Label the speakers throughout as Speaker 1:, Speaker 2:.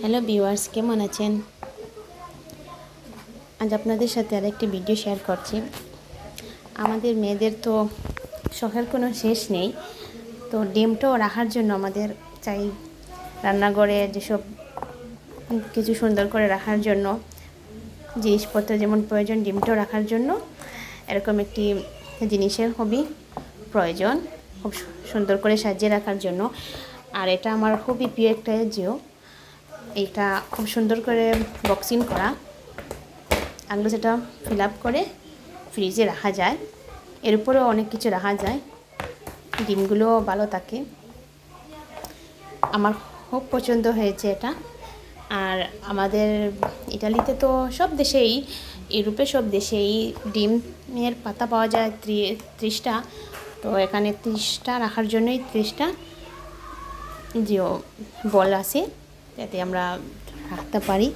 Speaker 1: Hello viewers কেমন আছেন? আজ আপনাদের সাথে আরেকটি ভিডিও শেয়ার করছি। আমাদের মেয়েদের তো শখের কোনো শেষ নেই। তো ডিমটাও রাখার জন্য আমাদের চাই রান্নাঘরে যেসব কিছু সুন্দর করে রাখার জন্য, জিনিসপত্র যেমন প্রয়োজন, ডিমটাও রাখার জন্য এরকম একটি জিনিসের খুবই প্রয়োজন, খুব সুন্দর করে সাজিয়ে রাখার জন্য। আর এটা আমার খুবই প্রিয় একটা জিও। এইটা খুব সুন্দর করে বক্সিং করা। আগলো সেটা ফিল আপ করে ফ্রিজে রাখা যায়। এর উপরেও অনেক কিছু রাখা যায়। ডিমগুলোও ভালো থাকে। আমার খুব পছন্দ হয়েছে এটা। আর আমাদের ইটালিতে তো সব দেশেই, ইউরোপে সব দেশেই ডিমের পাতা পাওয়া যায় ত্রি- ত্রিশটা। তো এখানে ত্রিশটা রাখার জন্যই ত্রিশটা যে বল আছে। যাতে আমরা রাখতে পারি।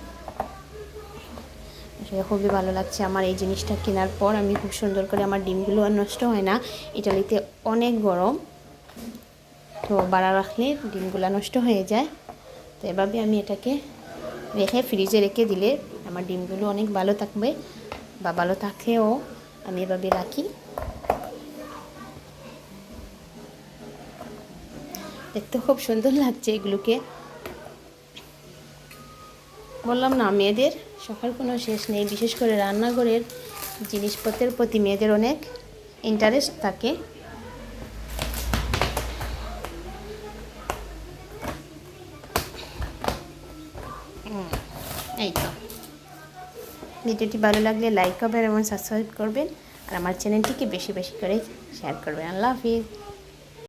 Speaker 1: আসলে খুবই ভালো লাগছে আমার এই জিনিসটা কেনার পর। আমি খুব সুন্দর করে আমার ডিমগুলো আর নষ্ট হয় না। ইটালিতে অনেক গরম। তো বাড়া রাখলে ডিমগুলো নষ্ট হয়ে যায়। তো এভাবে আমি এটাকে রেখে ফ্রিজে রেখে দিলে আমার ডিমগুলো অনেক ভালো থাকবে বা ভালো থাকেও। আমি এভাবে রাখি। দেখতে খুব সুন্দর লাগছে এগুলোকে। বললাম না, মেয়েদের শখের কোনো শেষ নেই। বিশেষ করে রান্নাঘরের জিনিসপত্রের প্রতি মেয়েদের অনেক ইন্টারেস্ট থাকে। এই তো। ভিডিওটি ভালো লাগলে লাইক করবেন এবং সাবস্ক্রাইব করবেন। আর আমার চ্যানেলটিকে বেশি বেশি করে শেয়ার করবেন। আল্লাহ হাফিজ।